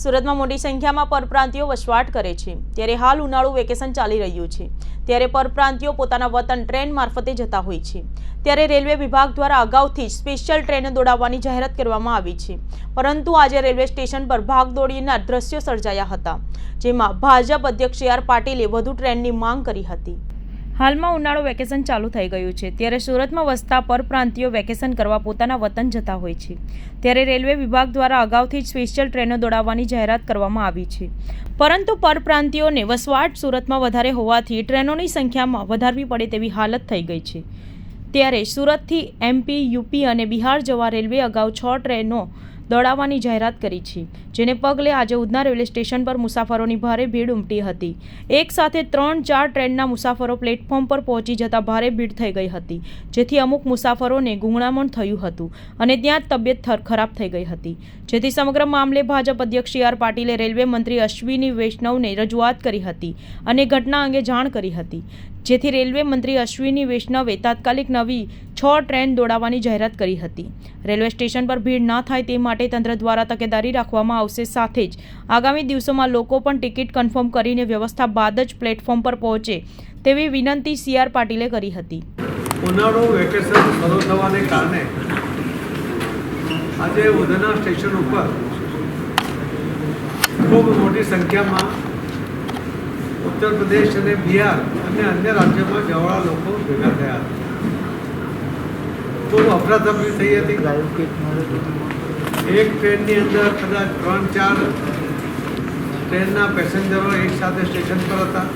સુરતમાં મોટી સંખ્યામાં પરપ્રાંતિયો વસવાટ કરે છે. ત્યારે હાલ ઉનાળુ વેકેશન ચાલી રહ્યું છે. ત્યારે પરપ્રાંતિયો પોતાના વતન ટ્રેન મારફતે જતા હોય છે. ત્યારે રેલવે વિભાગ દ્વારા અગાઉથી જ સ્પેશિયલ ટ્રેન દોડાવવાની જાહેરાત કરવામાં આવી છે. પરંતુ આજે રેલવે સ્ટેશન પર ભાગદોડીના દ્રશ્યો સર્જાયા હતા, જેમાં ભાજપ અધ્યક્ષ સી પાટીલે વધુ ટ્રેનની માંગ કરી હતી. હાલમાં ઉનાળો વેકેશન ચાલુ થઈ ગયું છે. ત્યારે સુરતમાં વસતા પરપ્રાંતિયો વેકેશન કરવા પોતાના વતન જતા હોય છે. ત્યારે રેલવે વિભાગ દ્વારા અગાઉથી જ સ્પેશિયલ ટ્રેનો દોડાવવાની જાહેરાત કરવામાં આવી છે. પરંતુ પરપ્રાંતિયોને વસવાટ સુરતમાં વધારે હોવાથી ટ્રેનોની સંખ્યામાં વધારવી પડે તેવી હાલત થઈ ગઈ છે. ત્યારે સુરતથી એમપી, યુપી અને બિહાર જવા રેલવે અગાઉ છ ટ્રેનો દોડાવવાની જાહેરાત કરી છે, જેને પગલે આજે ઉધના રેલવે સ્ટેશન પર મુસાફરોની ભારે ભીડ ઉમટી હતી. એક સાથે ત્રણ ચાર ટ્રેનના મુસાફરો પ્લેટફોર્મ પર પહોંચી જતા ભારે ભીડ થઈ ગઈ હતી, જેથી અમુક મુસાફરોને ગુંગળામણ થયું હતું અને ત્યાં જ તબિયત ખરાબ થઈ ગઈ હતી. જેથી સમગ્ર મામલે ભાજપ અધ્યક્ષ સી. આર. પાટીલે રેલવે મંત્રી અશ્વિની વૈષ્ણવને રજૂઆત કરી હતી અને ઘટના અંગે જાણ કરી હતી. જેથી રેલવે મંત્રી અશ્વિની વૈષ્ણવે તાત્કાલિક નવી છ ટ્રેન દોડાવવાની જાહેરાત કરી હતી. રેલવે સ્ટેશન પર ભીડ ના થાય તે માટે તંત્ર દ્વારા તકેદારી રાખવામાં આવશે સાથે જ. આગામી દિવસોમાં લોકો પણ ટિકિટ કન્ફર્મ કરીને વ્યવસ્થા બાદ જ પ્લેટફોર્મ પર પહોંચે તેવી વિનંતી સી આર પાટીલે કરી હતી. ઉનાળુ વેકેશન શરૂ થવાને કારણે આજે ઉધના સ્ટેશન ઉપર ખૂબ મોટી સંખ્યામાં ઉત્તર પ્રદેશ અને બિહાર અને અન્ય રાજ્યોમાં જવાળા લોકો ભેગા થયા ખૂબ અફરાતફરી થઈ હતી. એક ટ્રેનની અંદર કદાચ ત્રણ, ચાર ટ્રેનના પેસેન્જરો એકસાથે સ્ટેશન પર હતા.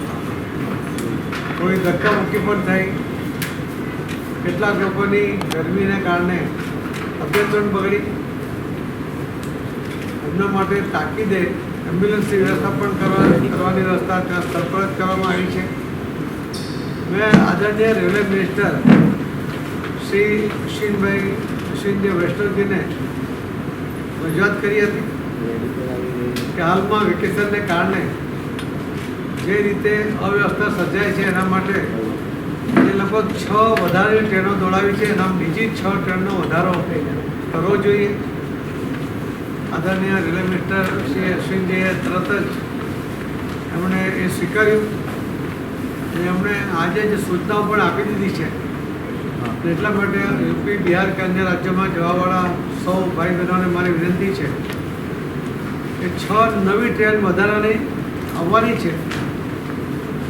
કોઈ ધક્કામુક્કી પણ થઈ. કેટલાક લોકોની ગરમીને કારણે તબિયત પણ બગડી. એમના માટે તાકીદે એમ્બ્યુલન્સની વ્યવસ્થા પણ કરવા કરવાની વ્યવસ્થા ત્યાં સ્થળ કરવામાં આવી છે. મેં આદરણીય રેલવે મિનિસ્ટર શ્રી અશ્વિનભાઈ અશ્વિનજી વૈષ્ણવજીને રજૂઆત કરી હતી કે હાલમાં વેકેશનને કારણે જે રીતે અવ્યવસ્થા સર્જાય છે એના માટે એ લગભગ છ વધારે ટ્રેનો દોડાવી છે એના બીજી છ ટ્રેનનો વધારો કરવો જોઈએ. આદરણીય રેલવે મિનિસ્ટર શ્રી અશ્વિનજીએ તરત જ એમણે એ સ્વીકાર્યું. અને એમણે આજે જ સૂચનાઓ પણ આપી દીધી છે. એટલા માટે યુપી બિહાર કે અન્ય રાજ્યોમાં જવાવાળા સૌ ભાઈ બહેનોને મારી વિનંતી છે કે છ નવી ટ્રેન વધારાની આવવાની છે.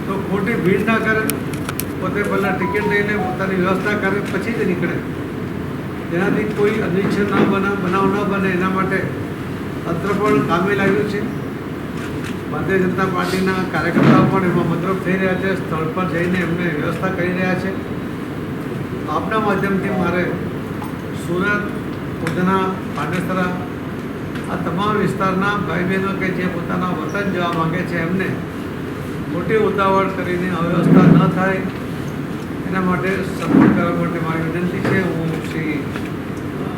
તો ખોટી ભીડ ના કરે, પોતે પહેલાં ટિકિટ લઈને પોતાની વ્યવસ્થા કરે, પછી જ નીકળે. જેનાથી કોઈ અનિચ્છન ન બને, બનાવ ન બને, એના માટે તંત્ર પણ કામે લાગ્યું છે. ભારતીય જનતા પાર્ટીના કાર્યકર્તાઓ પણ એમાં મદદરૂપ થઈ રહ્યા છે, સ્થળ પર જઈને એમને વ્યવસ્થા કરી રહ્યા છે. આપના માધ્યમથી મારે સુરત, ઉધના પાટેસરા આ તમામ વિસ્તારના ભાઈ બહેનો કે જે પોતાના વતન જવા માગે છે એમને મોટી ઉતાવળ કરીને અવ્યવસ્થા ન થાય, એના માટે સપોર્ટ કરવા માટે મારી વિનંતી છે. હું શ્રી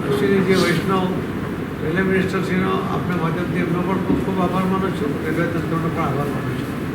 અશ્વિનીજી વૈષ્ણવ રેલવે મિનિસ્ટરશ્રીનો આપના માધ્યમથી એમનો પણ ખૂબ ખૂબ આભાર માનું છું. રેલવે તંત્રનો પણ આભાર માનું છું.